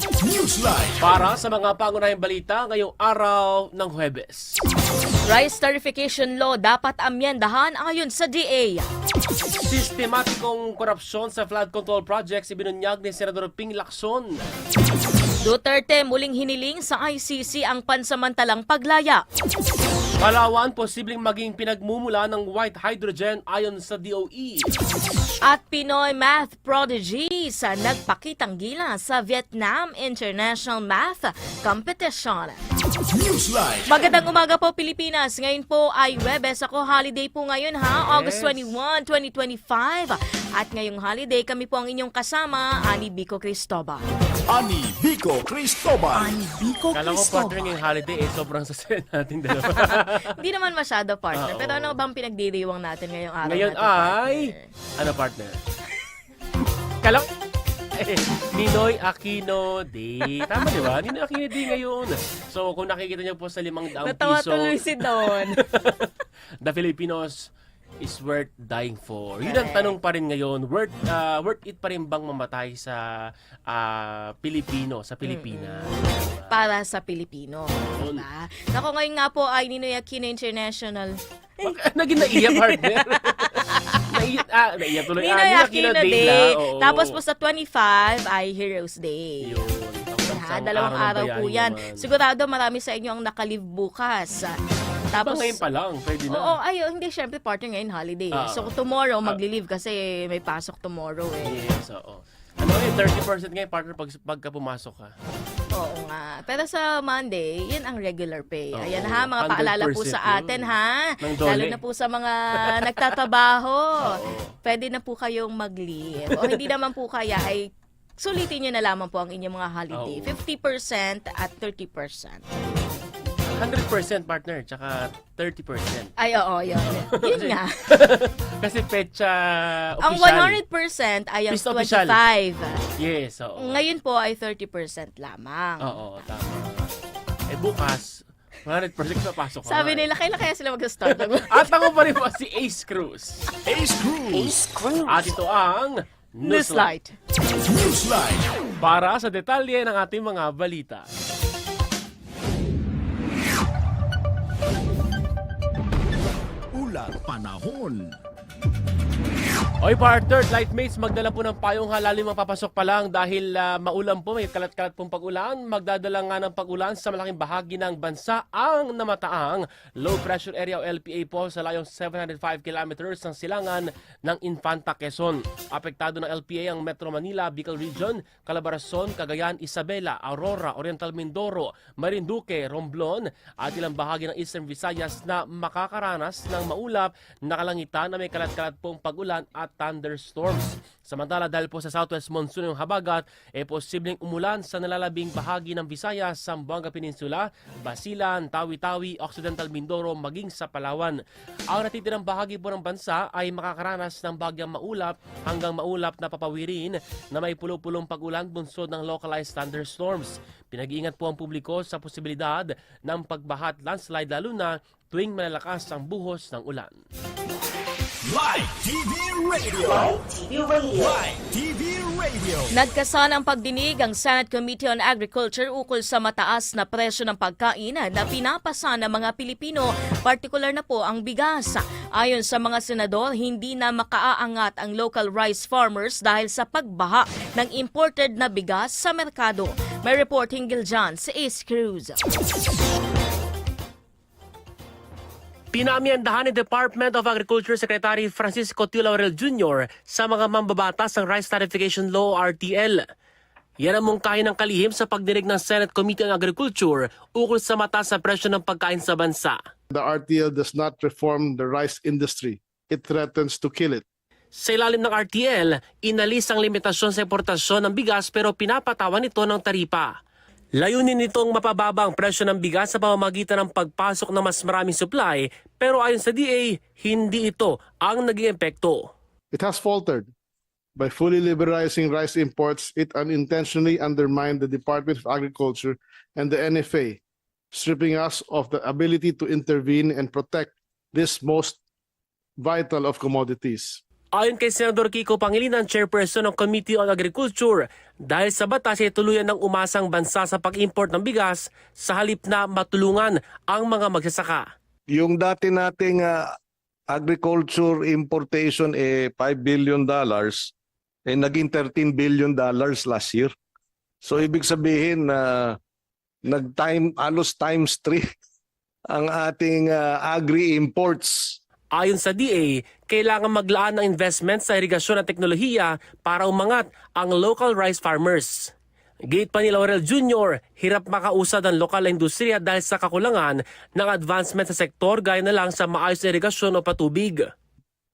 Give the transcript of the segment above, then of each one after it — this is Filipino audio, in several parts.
Newsline. Para sa mga pangunahing balita ngayong araw ng Huwebes. Rice Tarification Law dapat amyendahan ayon sa DA. Sistematikong korupsyon sa flood control projects ibinunyag ni Senador Ping Lacson. Duterte muling hiniling sa ICC ang pansamantalang paglaya. Palawan posibleng maging pinagmumula ng white hydrogen ayon sa. DOE. At Pinoy Math Prodigies sa nagpakitang gila sa Vietnam International Math Competition. Newsline. Magandang umaga po Pilipinas. Ngayon po ay Webes. Ako holiday po ngayon ha. August Yes. 21, 2025. At ngayong holiday kami po ang inyong kasama, Ani Bico Cristobal. Ani Vico Cristobal. Vico Kala ko partner ngayong holiday eh, sobrang sasaya natin dalawa. Hindi naman masyado partner. Oo. Pero ano bang pinagdiriwang natin ngayong araw Ngayon natin, ay, partner? ano partner? Kala ko, Ninoy Aquino Day. Tama di ba? Ninoy Aquino Day ngayon. So kung nakikita niyo po sa limang daang Natawa piso, tuloy si Don. the Filipinos is worth dying for. Yun ang tanong pa rin ngayon. Worth, ah, worth it pa rin bang mamatay sa ah, Pilipino, sa Pilipinas? Diba? para sa Pilipino. Yun. Diba? Ako ngayon nga po ay Ninoy Aquino International. Naging naiyak, partner. Naiyak, ah, naiyak tuloy. Ah, Ninoy Aquino Day. na, oo. Tapos po sa 25 ay Heroes Day. Yun. Ha, dalawang ng araw po yan. naman. Sigurado marami sa inyo ang nakalive bukas. Diba Tapos, ngayon pa lang, pwede na. Oo, ay, hindi, syempre partner ngayon holiday. Ah. so tomorrow, magli-leave kasi may pasok tomorrow eh. Yes, oo. Ano eh, 30% ngayon, partner, pag, pagka pumasok ka. Oo nga. Pero sa Monday, yan ang regular pay. Oo, Ayan ha, mga paalala po 100% sa yun. atin ha. Ng dole. Lalo na po sa mga nagtatrabaho. Oo. Pwede na po kayong mag-leave. O hindi naman po kaya ay sulitin nyo na lamang po ang inyong mga holiday. Oo. 50% at 30%. 100% partner, tsaka 30%. Ay, oo, yun. Yun nga. Kasi pecha ang official. 100% ay ang Pista official. 25. Yes, oo. Ngayon po ay 30% lamang. Oo, tama. Eh bukas, 100% papasok ka Sabi na. nila, kailan kaya sila mag-start? At ako pa rin po si Ace Cruz. Ace Cruz. Ace Cruz. At ito ang Newslight. Newsline. Para sa detalye ng ating mga balita. Ulat panahon. Oy partner, Lightmates, magdala po ng payong halalim mapapasok pa lang dahil ah, maulan po, may kalat-kalat pong pag-ulan. Magdadala nga ng pag-ulan sa malaking bahagi ng bansa ang namataang low pressure area o LPA po sa layong 705 kilometers ng silangan ng Infanta Quezon. Apektado ng LPA ang Metro Manila, Bicol Region, Calabarzon, Cagayan, Isabela, Aurora, Oriental Mindoro, Marinduque, Romblon at ilang bahagi ng Eastern Visayas na makakaranas ng maulap na kalangitan na may kalat-kalat pong pag-ulan at thunderstorms. Samantala dahil po sa southwest monsoon yung habagat, e posibleng umulan sa nalalabing bahagi ng Visayas, Zamboanga Peninsula, Basilan, Tawi-Tawi, Occidental Mindoro, maging sa Palawan. Ang natitirang bahagi po ng bansa ay makakaranas ng bagyang maulap hanggang maulap na papawirin na may pulo-pulong pag-ulan bunsod ng localized thunderstorms. Pinag-iingat po ang publiko sa posibilidad ng pagbahat landslide lalo na tuwing malalakas ang buhos ng ulan. Live TV Radio. Live TV Radio. Live TV Radio. Nagkasan ang pagdinig ang Senate Committee on Agriculture ukol sa mataas na presyo ng pagkain na pinapasa ng mga Pilipino, partikular na po ang bigas. Ayon sa mga senador, hindi na makaaangat ang local rice farmers dahil sa pagbaha ng imported na bigas sa merkado. May report hinggil dyan si Ace Cruz. Pinamyandahan ni Department of Agriculture Secretary Francisco T. Laurel Jr. sa mga mambabatas ng Rice Tarification Law RTL. Yan ang mungkahin ng kalihim sa pagdinig ng Senate Committee on Agriculture ukol sa mataas na presyo ng pagkain sa bansa. The RTL does not reform the rice industry. It threatens to kill it. Sa ilalim ng RTL, inalis ang limitasyon sa importasyon ng bigas pero pinapatawan ito ng taripa. Layunin nitong mapababa ang presyo ng bigas sa pamamagitan ng pagpasok ng mas maraming supply pero ayon sa DA, hindi ito ang naging epekto. It has faltered. By fully liberalizing rice imports, it unintentionally undermined the Department of Agriculture and the NFA, stripping us of the ability to intervene and protect this most vital of commodities. Ayon kay Senador Kiko Pangilinan, chairperson ng Committee on Agriculture, dahil sa batas ay tuluyan ng umasang bansa sa pag-import ng bigas sa halip na matulungan ang mga magsasaka. yung dati nating ah, agriculture importation eh 5 billion dollars eh naging 13 billion dollars last year. So ibig sabihin na nag-time alos times 3 ang ating ah, agri imports. Ayon sa DA, kailangan maglaan ng investment sa irigasyon at teknolohiya para umangat ang local rice farmers. Gate pa ni Laurel Jr., hirap makausad ang lokal na industriya dahil sa kakulangan ng advancement sa sektor gaya na lang sa maayos na irigasyon o patubig.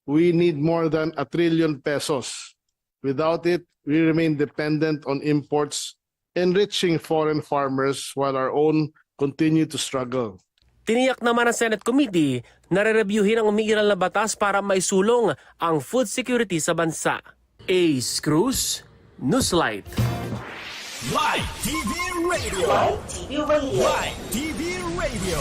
We need more than a trillion pesos. Without it, we remain dependent on imports, enriching foreign farmers while our own continue to struggle. Tiniyak naman ng Senate Committee na re-reviewin ang umiiral na batas para maisulong ang food security sa bansa. Ace Cruz, Newslight. Live TV Radio. Live TV Radio. Live TV Radio.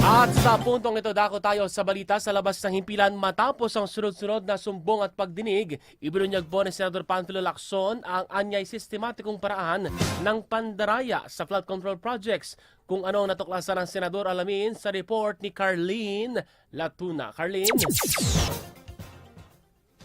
At sa puntong ito, dako tayo sa balita sa labas ng himpilan matapos ang sunod-sunod na sumbong at pagdinig. Ibinunyag po ni Senador Panfilo Lacson ang anyay sistematikong paraan ng pandaraya sa flood control projects. Kung ano ang natuklasan ng Senador alamin sa report ni Carlene Latuna. Carlene?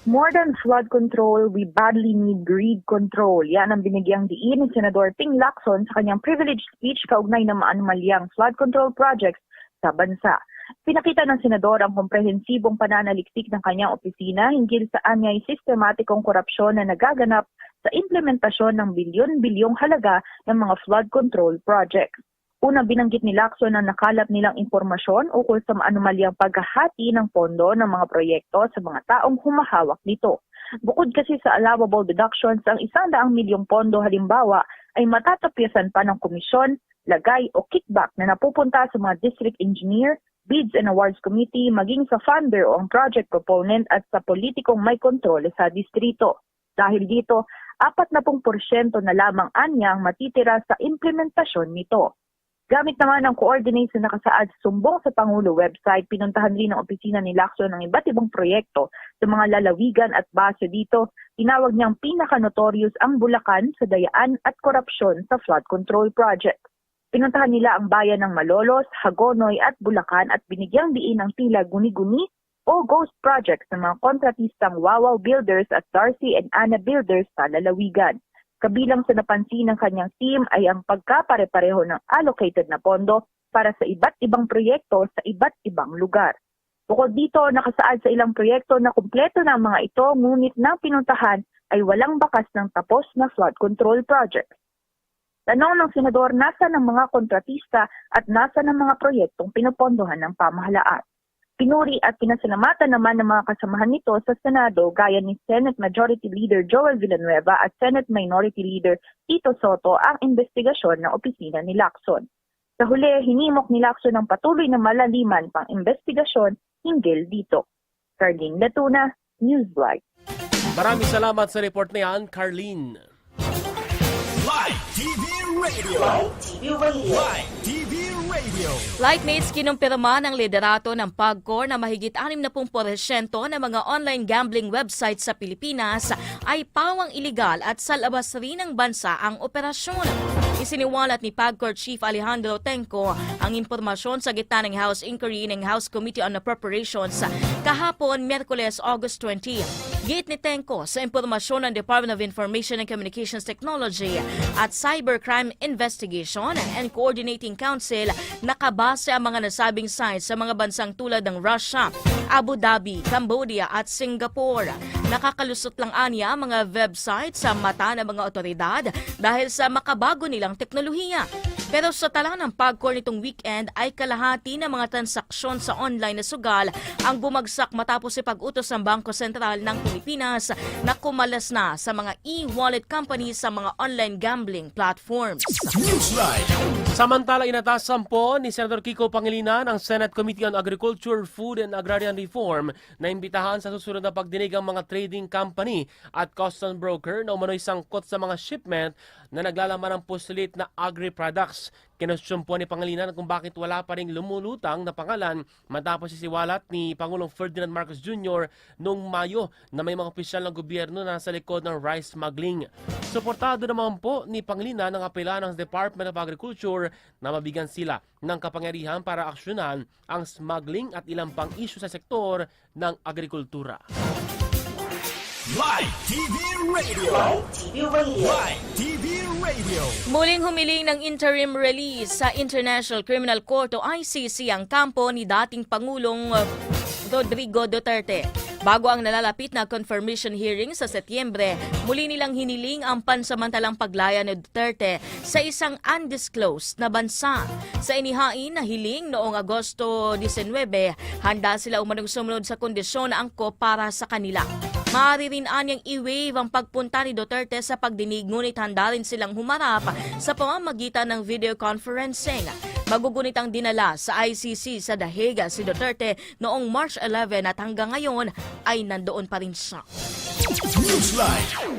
More than flood control, we badly need greed control. Yan ang binigyang diin ni Senador Ping Lacson sa kanyang privilege speech kaugnay ng maanumalyang flood control projects sa bansa. Pinakita ng senador ang komprehensibong pananaliksik ng kanyang opisina hinggil sa anyay sistematikong korupsyon na nagaganap sa implementasyon ng bilyon-bilyong halaga ng mga flood control projects. Una binanggit ni Lacson na nakalap nilang impormasyon ukol sa maanumalyang paghahati ng pondo ng mga proyekto sa mga taong humahawak nito. Bukod kasi sa allowable deductions, ang isang daang milyong pondo halimbawa ay matatapyasan pa ng komisyon, lagay o kickback na napupunta sa mga district engineer, bids and awards committee, maging sa funder o ang project proponent at sa politikong may kontrol sa distrito. Dahil dito, 40% na lamang anyang matitira sa implementasyon nito. Gamit naman ang coordinates na nakasaad sa sumbong sa Pangulo website, pinuntahan rin ng opisina ni Lacson ng iba't ibang proyekto sa mga lalawigan at base dito. Tinawag niyang pinaka-notorious ang Bulacan sa dayaan at korupsyon sa flood control project. Pinuntahan nila ang bayan ng Malolos, Hagonoy at Bulacan at binigyang diin ang tila guni-guni o ghost projects ng mga kontratistang Wawaw Builders at Darcy and Anna Builders sa lalawigan. Kabilang sa napansin ng kanyang team ay ang pagkapare-pareho ng allocated na pondo para sa iba't ibang proyekto sa iba't ibang lugar. Bukod dito, nakasaad sa ilang proyekto na kumpleto na ang mga ito ngunit nang pinuntahan ay walang bakas ng tapos na flood control project. Tanong ng senador nasa ng mga kontratista at nasa ng mga proyektong pinupondohan ng pamahalaan. Pinuri at pinasalamatan naman ng mga kasamahan nito sa Senado gaya ni Senate Majority Leader Joel Villanueva at Senate Minority Leader Tito Soto ang investigasyon ng opisina ni Lacson. Sa huli, hinimok ni Lacson ng patuloy na malaliman pang investigasyon hinggil dito. Carding Latuna, Newsblight. Maraming salamat sa report na yan, Carlene. Live TV Radio. Live TV Radio. Live TV Radio. Lightmates kinumpirma ng liderato ng PAGCOR na mahigit 60% ng mga online gambling websites sa Pilipinas ay pawang iligal at sa labas rin ng bansa ang operasyon. Isiniwalat ni PAGCOR Chief Alejandro Tenco ang impormasyon sa gitna ng House Inquiry ng House Committee on Appropriations kahapon Miyerkules August 20. Gate ni Tenco sa impormasyon ng Department of Information and Communications Technology at Cybercrime Investigation and Coordinating Council nakabase ang mga nasabing sites sa mga bansang tulad ng Russia, Abu Dhabi, Cambodia at Singapore. Nakakalusot lang anya ang mga website sa mata ng mga otoridad dahil sa makabago nilang teknolohiya. Pero sa tala ng PAGCOR nitong weekend ay kalahati ng mga transaksyon sa online na sugal ang bumagsak matapos ipag-utos ng Bangko Sentral ng Pilipinas na kumalas na sa mga e-wallet companies sa mga online gambling platforms. Samantala, inatasan po ni Senator Kiko Pangilinan ang Senate Committee on Agriculture, Food and Agrarian Reform na imbitahan sa susunod na pagdinig ang mga trading company at custom broker na umano'y sangkot sa mga shipment na naglalaman ng pusulit na agri-products. Kinustyon po ni Pangilinan kung bakit wala pa rin lumulutang na pangalan matapos isisiwalat ni Pangulong Ferdinand Marcos Jr. noong Mayo na may mga opisyal ng gobyerno na nasa likod ng rice smuggling. Suportado naman po ni Pangilinan ang apela ng Department of Agriculture na mabigyan sila ng kapangyarihan para aksyonan ang smuggling at ilang pang isyu sa sektor ng agrikultura. Live TV Radio. Live TV Radio. Live TV Radio. Muling humiling ng interim release sa International Criminal Court o ICC ang kampo ni dating Pangulong uh, Rodrigo Duterte. Bago ang nalalapit na confirmation hearing sa Setyembre, muli nilang hiniling ang pansamantalang paglaya ni Duterte sa isang undisclosed na bansa. Sa inihain na hiling noong Agosto 19, handa sila umanong sumunod sa kondisyon na angko para sa kanila. Maaari anyang i-waive ang pagpunta ni Duterte sa pagdinig ngunit handa rin silang humarap sa pamamagitan ng video conferencing. Magugunit ang dinala sa ICC sa Dahiga si Duterte noong March 11 at hanggang ngayon ay nandoon pa rin siya.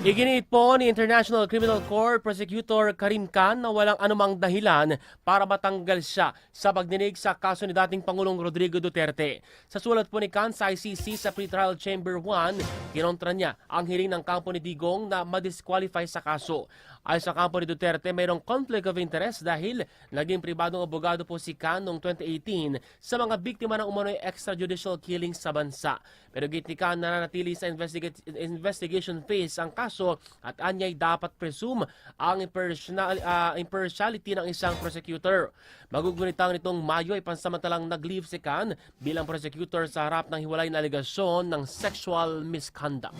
Iginit po ni International Criminal Court Prosecutor Karim Khan na walang anumang dahilan para matanggal siya sa pagdinig sa kaso ni dating Pangulong Rodrigo Duterte. Sa sulat po ni Khan sa ICC sa Pretrial Chamber 1, kinontra niya ang hiling ng kampo ni Digong na madisqualify sa kaso. Ay sa kampo ni Duterte, mayroong conflict of interest dahil naging pribadong abogado po si Khan noong 2018 sa mga biktima ng umano'y extrajudicial killings sa bansa. Pero git ni Khan nananatili sa investiga- investigation phase ang kaso at anyay dapat presume ang impartial- ah, impartiality ng isang prosecutor. Magugunitang nitong Mayo ay pansamantalang nag-leave si Khan bilang prosecutor sa harap ng hiwalay na alegasyon ng sexual misconduct.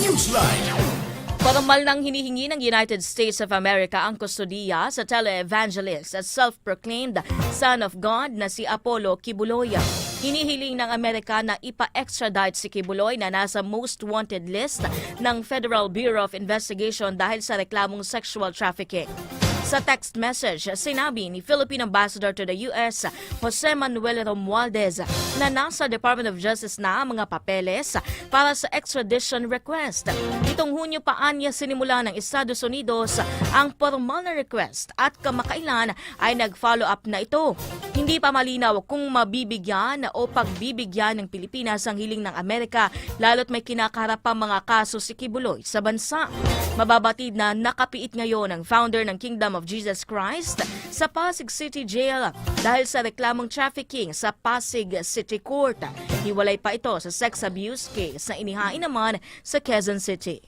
Newsline. Formal nang hinihingi ng United States of America ang kustodiya sa televangelist at self-proclaimed Son of God na si Apollo Kibuloy. Hinihiling ng Amerika na ipa-extradite si Kibuloy na nasa most wanted list ng Federal Bureau of Investigation dahil sa reklamong sexual trafficking. Sa text message, sinabi ni Philippine Ambassador to the U.S. Jose Manuel Romualdez na nasa Department of Justice na ang mga papeles para sa extradition request. Itong Hunyo pa anya sinimula ng Estados Unidos ang formal na request at kamakailan ay nag-follow up na ito. Hindi pa malinaw kung mabibigyan o pagbibigyan ng Pilipinas ang hiling ng Amerika lalo't may kinakaharap pa mga kaso si Kibuloy sa bansa. Mababatid na nakapiit ngayon ang founder ng Kingdom of Jesus Christ sa Pasig City Jail dahil sa reklamong trafficking sa Pasig City Court. Hiwalay pa ito sa sex abuse case na inihain naman sa Quezon City.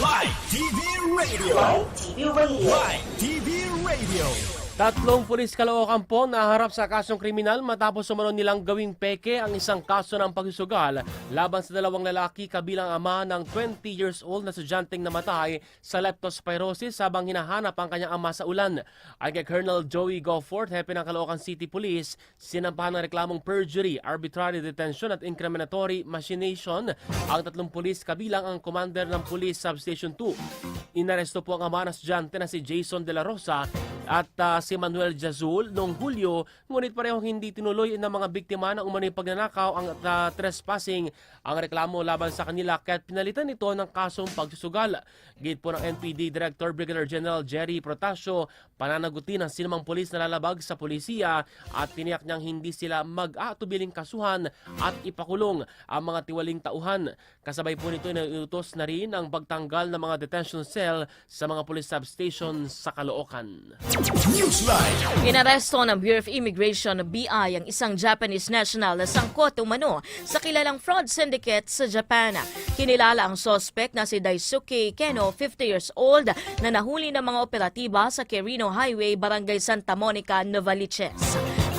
Live TV Radio. Live TV Radio. Live TV Radio. Tatlong pulis Caloocan po naharap sa kasong kriminal matapos sumunod nilang gawing peke ang isang kaso ng pagsusugal laban sa dalawang lalaki kabilang ama ng 20 years old na estudyanteng namatay sa leptospirosis habang hinahanap ang kanyang ama sa ulan. Ay kay Colonel Joey Gofford, hepe ng Caloocan City Police, sinampahan ng reklamong perjury, arbitrary detention at incriminatory machination ang tatlong pulis kabilang ang commander ng Police Substation 2. Inaresto po ang ama ng estudyante na si Jason De La Rosa at ah, si Manuel Jazul noong Hulyo, ngunit parehong hindi tinuloy ng mga biktima ng umano'y pagnanakaw ang ah, trespassing ang reklamo laban sa kanila kaya't pinalitan ito ng kasong pagsusugal. Gate po ng NPD Director Brigadier General Jerry Protasio, pananagutin ang sinumang pulis na lalabag sa polisiya at tiniyak niyang hindi sila mag-aatubiling kasuhan at ipakulong ang mga tiwaling tauhan. Kasabay po nito inuutos na rin ang pagtanggal ng mga detention cell sa mga police substation sa Caloocan. Newsline. Inaresto ng Bureau of Immigration BI ang isang Japanese national na sangkot umano sa kilalang fraud syndicate sa Japan. Kinilala ang suspect na si Daisuke Keno, 50 years old, na nahuli ng mga operatiba sa Quirino Highway, Barangay Santa Monica, Novaliches.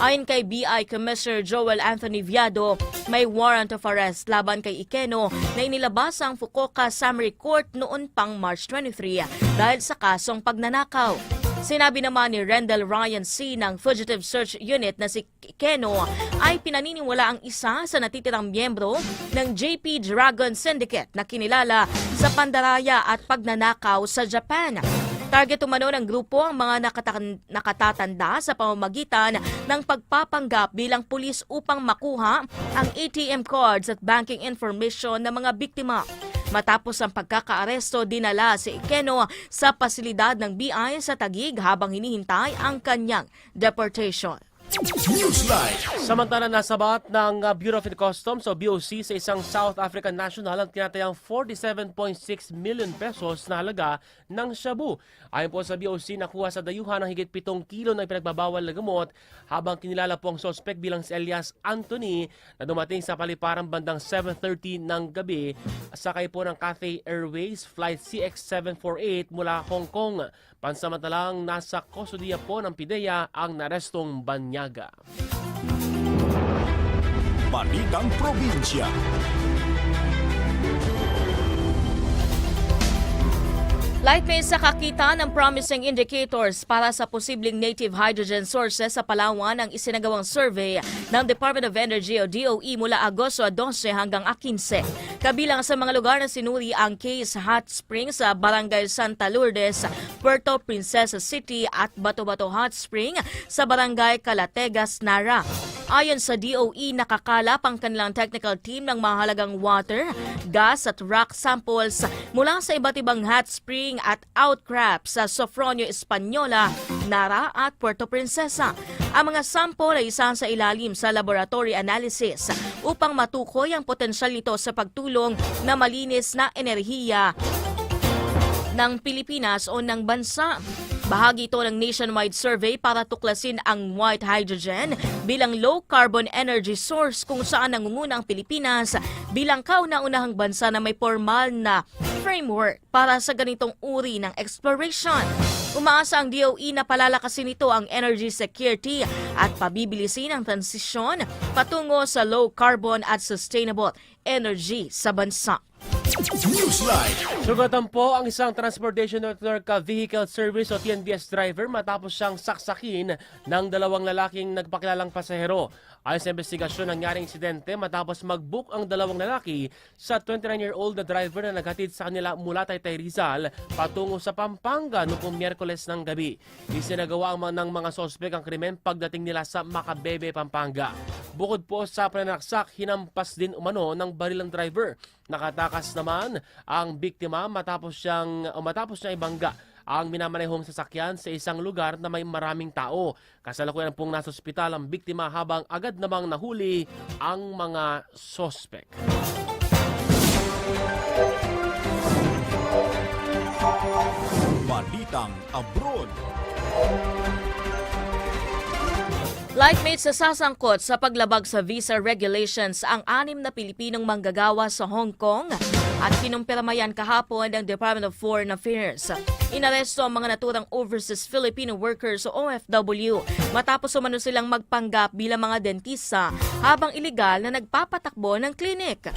Ayon kay BI Commissioner Joel Anthony Viado, may warrant of arrest laban kay Ikeno na inilabas ang Fukuoka Summary Court noon pang March 23 dahil sa kasong pagnanakaw. Sinabi naman ni Rendell Ryan C. ng Fugitive Search Unit na si Keno ay pinaniniwala ang isa sa natitirang miyembro ng JP Dragon Syndicate na kinilala sa pandaraya at pagnanakaw sa Japan. Target umano ng grupo ang mga nakata- nakatatanda sa pamamagitan ng pagpapanggap bilang pulis upang makuha ang ATM cards at banking information ng mga biktima. Matapos ang pagkakaaresto, dinala si Ikeno sa pasilidad ng BI sa Tagig habang hinihintay ang kanyang deportation. Newsline. Samantala nasabat ng uh, Bureau of Customs o BOC sa isang South African national ang tinatayang 47.6 million pesos na halaga ng shabu. Ayon po sa BOC, nakuha sa dayuhan ng higit 7 kilo ng pinagbabawal na gamot habang kinilala po ang sospek bilang si Elias Anthony na dumating sa paliparang bandang 7.30 ng gabi sakay po ng Cathay Airways Flight CX748 mula Hong Kong. Pansamantalang nasa kustodiya po ng PIDEA ang narestong banyaga. Balitang Probinsya. Light may sa kakita ng promising indicators para sa posibleng native hydrogen sources sa Palawan ang isinagawang survey ng Department of Energy o DOE mula Agosto 12 hanggang 15. Kabilang sa mga lugar na sinuri ang Case Hot Springs sa Barangay Santa Lourdes, Puerto Princesa City at Bato-Bato Hot Spring sa Barangay Calategas, Nara. Ayon sa DOE, nakakalap ang kanilang technical team ng mahalagang water, gas at rock samples mula sa iba't ibang hot spring at outcrops sa Sofronio Española, Nara at Puerto Princesa. Ang mga sample ay isa sa ilalim sa laboratory analysis upang matukoy ang potensyal nito sa pagtulong na malinis na enerhiya ng Pilipinas o ng bansa. Bahagi ito ng nationwide survey para tuklasin ang white hydrogen bilang low-carbon energy source kung saan nangunguna ang Pilipinas bilang kauna-unahang bansa na may formal na framework para sa ganitong uri ng exploration. Umaasa ang DOE na palalakasin nito ang energy security at pabibilisin ang transisyon patungo sa low-carbon at sustainable energy sa bansa. Newsline. Sugatan po ang isang Transportation Network uh, Vehicle Service o TNVS driver matapos siyang saksakin ng dalawang lalaking nagpakilalang pasahero. Ayon sa investigasyon, nangyaring insidente matapos mag-book ang dalawang lalaki sa 29-year-old na driver na naghatid sa kanila mula Taytay Rizal patungo sa Pampanga noong Miyerkules ng gabi. Isinagawa ng mga sospek ang krimen pagdating nila sa Macabebe, Pampanga. Bukod po sa pananaksak, hinampas din umano ng baril ang driver. Nakatakas naman ang biktima matapos siyang matapos niya ibangga ang minamanehong sasakyan sa isang lugar na may maraming tao. Kasalukuyan pong nasa ospital ang biktima habang agad namang nahuli ang mga sospek. Balitang Abroad. Lightmates sa sasangkot sa paglabag sa visa regulations ang anim na Pilipinong manggagawa sa Hong Kong at kinumpirmayan kahapon ng Department of Foreign Affairs. Inaresto ang mga naturang overseas Filipino workers o OFW matapos umano silang magpanggap bilang mga dentista habang iligal na nagpapatakbo ng klinik.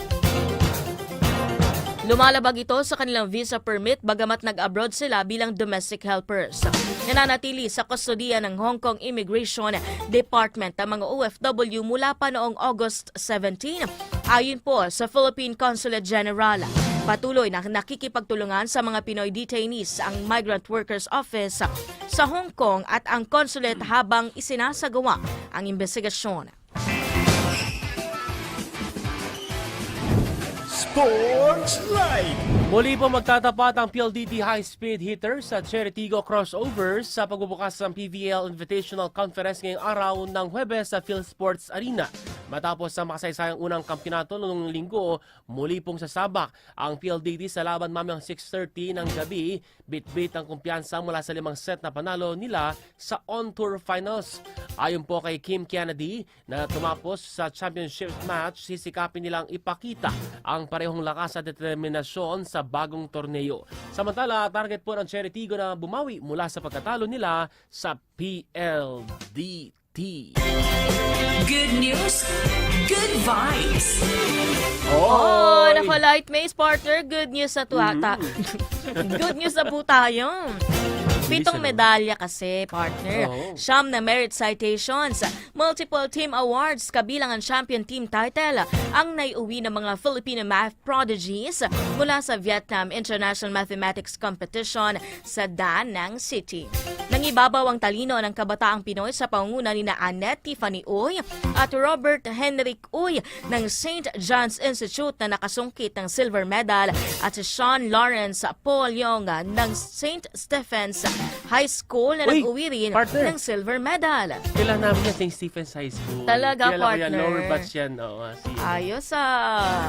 Lumalabag ito sa kanilang visa permit bagamat nag-abroad sila bilang domestic helpers. Nananatili sa kustodiya ng Hong Kong Immigration Department ang mga OFW mula pa noong August 17 ayon po sa Philippine Consulate General. Patuloy na nakikipagtulungan sa mga Pinoy detainees ang Migrant Workers Office sa Hong Kong at ang consulate habang isinasagawa ang investigasyon. Sports Live. Muli po magtatapat ang PLDT High Speed Hitter sa Cheritigo Crossovers sa pagbubukas ng PVL Invitational Conference ngayong araw ng Huwebes sa PhilSports Arena. Matapos ang makasaysayang unang kampyonato noong linggo, muli pong sasabak ang PLDT sa laban mamayang 6.30 ng gabi. Bit-bit ang kumpiyansa mula sa limang set na panalo nila sa on-tour finals. Ayon po kay Kim Kennedy na tumapos sa championship match, sisikapin nilang ipakita ang parehong lakas at determinasyon sa bagong torneo. Samantala, target po ng Cheritigo na bumawi mula sa pagkatalo nila sa PLDT. Good news, good vibes. Oh, nako Lightmates partner, good news sa tuwata. good news na po tayo. Pitong medalya kasi, partner. Oo. Siyam na merit citations, multiple team awards, kabilang ang champion team title, ang naiuwi ng mga Filipino math prodigies mula sa Vietnam International Mathematics Competition sa Da Nang City. Nangibabaw ang talino ng kabataang Pinoy sa pangunguna ni na Annette Tiffany Uy at Robert Henrik Uy ng St. John's Institute na nakasungkit ng silver medal at si Sean Lawrence Paul Yong ng St. Stephen's High School na Uy, nag-uwi rin partner. ng silver medal. Kilala namin yan St. Stephen's High School. Talaga, Kilala ko yan, partner. lower batch yan. Oo, si, Ayos ah.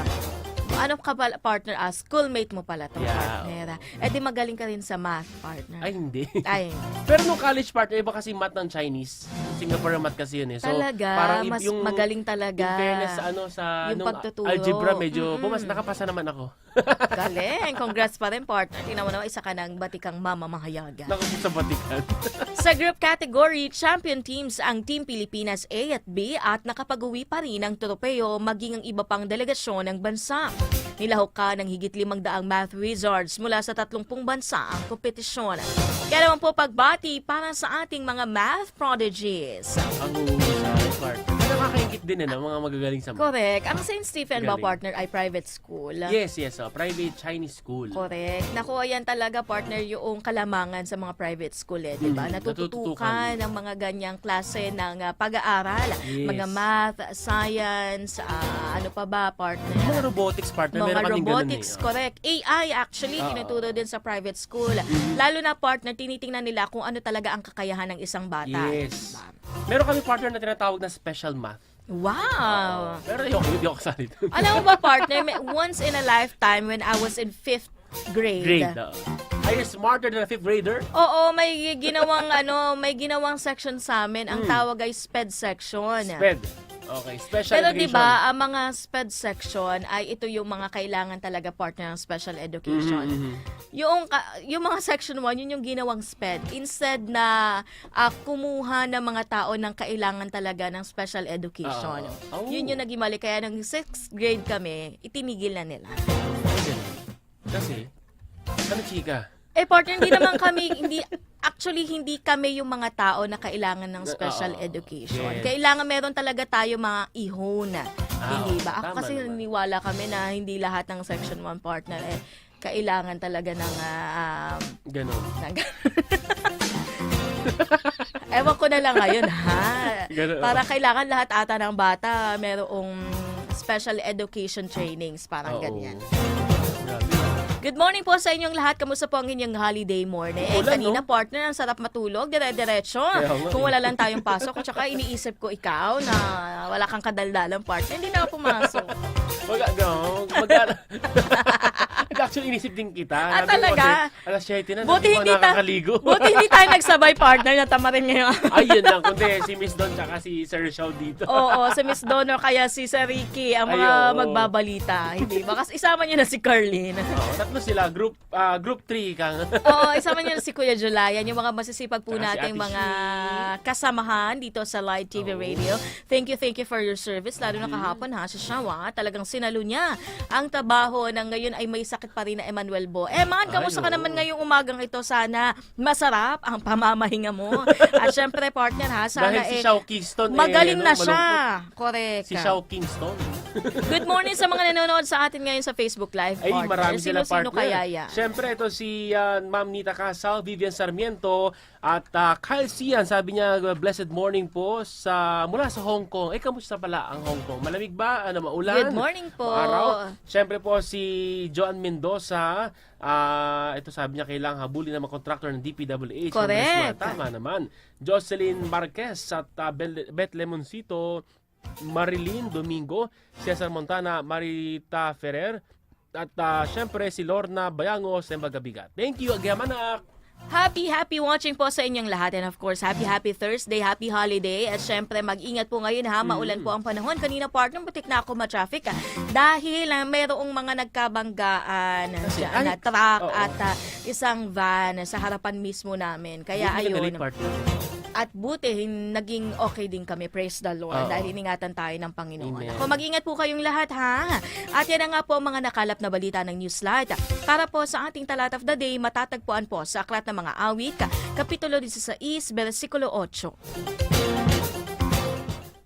Ano ka pala, partner? Ah, schoolmate mo pala to, Yeah. partner. Eh di magaling ka rin sa math, partner. Ay, hindi. Ay, Pero nung college partner, iba kasi math ng Chinese. Singapore math kasi yun eh. So, talaga, parang mas magaling talaga. In fairness sa ano sa Yung nung pagtuturo. algebra medyo Mm-mm. bumas nakapasa naman ako. Galing. Congrats pa rin, partner. Tingnan mo naman, isa ka ng batikang mama mahayaga. Nakapasa sa Vatican. Sa group category, champion teams ang Team Pilipinas A at B at nakapag-uwi pa rin ang tropeo maging ang iba pang delegasyon ng bansa. Nilahok ka ng higit limang daang math wizards mula sa tatlumpung bansa ang kompetisyon. Kaya naman po pagbati para sa ating mga math prodigies. ang uhusay partner. Nakakaingit din eh, no? mga magagaling sa math. Correct. Ang St. Stephen ba, partner, ay private school? Yes, yes. Oh, private Chinese school. Correct. Naku, yan talaga, partner, yung kalamangan sa mga private school, eh, di ba? Mm, Natututukan natututukan. ng mga ganyang klase ng ah, pag-aaral. Yes. Mga math, science, ah, ano pa ba, partner? Mga robotics partner, Mga meron kaming ganun robotics, eh. oh. correct. AI actually, Oo. tinuturo din sa private school. Lalo na partner, tinitingnan nila kung ano talaga ang kakayahan ng isang bata. Yes. Meron kami partner na tinatawag na special math. Wow! Pero ayoko, hindi ako kasali doon. Alam mo ba, partner, may- once in a lifetime when I was in fifth grade, Grade. oo. Are you smarter than a fifth grader? Oo, may ginawang ano, may ginawang section sa amin. Ang tawag ay SPED section. Hmm. Sped. Okay, special Pero 'di education. ba, ang mga SPED section ay ito yung mga kailangan talaga partner ng special education. Mhm, mhm. Yung ka- yung mga section 1, yun yung ginawang SPED. Instead na ah, kumuha ng mga tao ng kailangan talaga ng special education. Ah, oh. Yun yung naging mali. Kaya nung 6th grade kami, itinigil na nila. Ganun. Kasi, ano chika? Eh, partner, hindi naman kami, hindi, actually, hindi kami yung mga tao na kailangan ng special Oo. education. Yes. Kailangan meron talaga tayo mga ihona. Ah, hindi ba? Ako Tama kasi naman. naniwala kami na hindi lahat ng section 1 partner eh, kailangan talaga ng, ah, um, Ganon. ng Ewan ko na lang ngayon, ha? Ganun. Para kailangan lahat ata ng bata merong special education trainings, parang Oo. ganyan. Good morning po sa inyong lahat. Kamusta po ang inyong holiday morning? Eh, Ulan, kanina, no? partner, ang sarap matulog. Dire-diretso. Kaya nga, Kung eh. wala lang tayong pasok. At saka iniisip ko ikaw na wala kang kadaldalang partner. Hindi na ako pumasok. Wag, no, Actually, inisip din kita. Ah, Sabi ko talaga? kasi, Alas 7 na, Buti hindi ta- nakakaligo. buti hindi tayo nagsabay partner na tamarin ngayon. Ayun lang, kundi si Miss Don tsaka si Sir Shaw dito. Oo, si Miss Donor kaya si Sir Ricky ang mga Ay, oo. magbabalita. Hindi ba? Kasi isama niyo na si Carlene. Oo, tatlo sila, group ah, group 3 kang. Oo, isama niyo na si Kuya July. Yan yung mga masisipag po Tsaka si nating Ate mga kasamahan dito sa Live TV Oo. Radio. Thank you, thank you for your service. Lalo na kahapon ha, si Shawa, talagang sinalo niya ang trabaho na ngayon ay may sakit pa rin na Emmanuel Bo. Eh man, kamusta ka naman ngayong umagang ito? Sana masarap ang pamamahinga mo. At syempre, partner ha, sana Dahil si eh, Shaw Kingston magaling eh, na ano, siya. malungkot. Correct. Si Shaw Kingston. Good morning sa mga nanonood sa atin ngayon sa Facebook Live. Ay, partner. marami sila Sino-sino partner. kaya yan? Siyempre, ito si ah, Ma'am Nita Casal, Vivian Sarmiento, at ah, Kyle Sian. Sabi niya, blessed morning po sa mula sa Hong Kong. Eh, kamusta pala ang Hong Kong? Malamig ba? Ano, maulan? Good morning po. Maaraw? Siyempre po si Joan Mendoza. ah ito sabi niya, kailangan habulin ng mga contractor ng DPWH. Correct. Tama naman. Jocelyn Marquez at uh, Beth Lemoncito. Marilyn Domingo, Cesar Montana, Marita Ferrer, at uh, syempre si Lorna Bayango sa Magabigat. Thank you, Agyamanak! Happy, happy watching po sa inyong lahat. And of course, happy, happy Thursday, happy holiday. At syempre, mag-ingat po ngayon ha. Maulan po ang panahon. Kanina partner, butik na ako ma-traffic ha. Dahil uh, mayroong mga nagkabanggaan Kasi- dyan, na ay, truck oo. at ah, isang van sa harapan mismo namin. Kaya ayun. na-late, partner. At buti, naging okay din kami, praise the Lord, Oo. dahil iningatan tayo ng Panginoon. Amen. Ako, mag-ingat po kayong lahat, ha? At yan na nga po ang mga nakalap na balita ng Newslight. Para po sa ating talat of the day, matatagpuan po sa Aklat ng Mga Awit, Kapitulo 16, versikulo 8.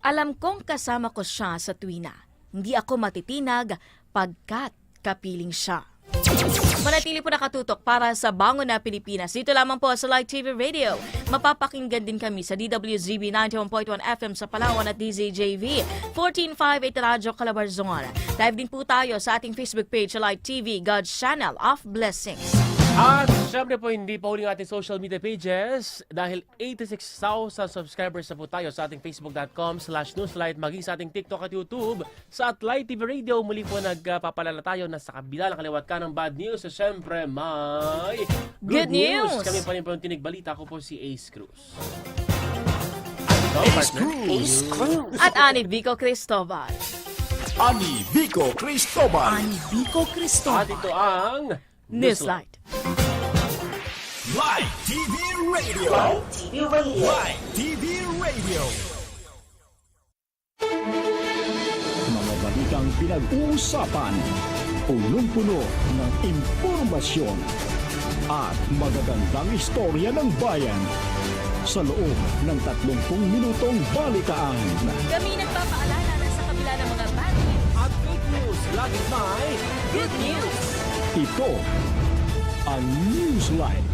Alam kong kasama ko siya sa tuwina. Hindi ako matitinag pagkat kapiling siya. Manatili po nakatutok para sa Bango na Pilipinas. Dito lamang po sa Light TV Radio. Mapapakinggan din kami sa DWZB 91.1 FM sa Palawan at DZJV 1458 Radyo Calabarzon. Live din po tayo sa ating Facebook page Light TV, God's Channel of Blessings. At syempre po, hindi pa huling ating social media pages dahil 86,000 subscribers na po tayo sa ating facebook.com slash newslight maging sa ating TikTok at YouTube. Sa at Light TV Radio, muli po nagpapalala tayo na sa kabila ng kaliwat ka ng bad news. So, syempre, may Good news! Kami pa rin po yung tinig balita. Ako po si Ace Cruz. Ikaw, partner? Ace Cruz. At Ani Vico Cristobal. Ani Vico Cristobal. Ani Vico At Cristobal. ito ang Newslight. Live TV Radio. Live TV Radio. Live TV Radio. Mga balitang pinag-uusapan, punong-puno ng impormasyon at magagandang istorya ng bayan sa loob ng 30 minutong balitaan. Kami nagpapaalala na sa kabila ng mga bad news, At fake news, laging may good news. Ito ang Newsline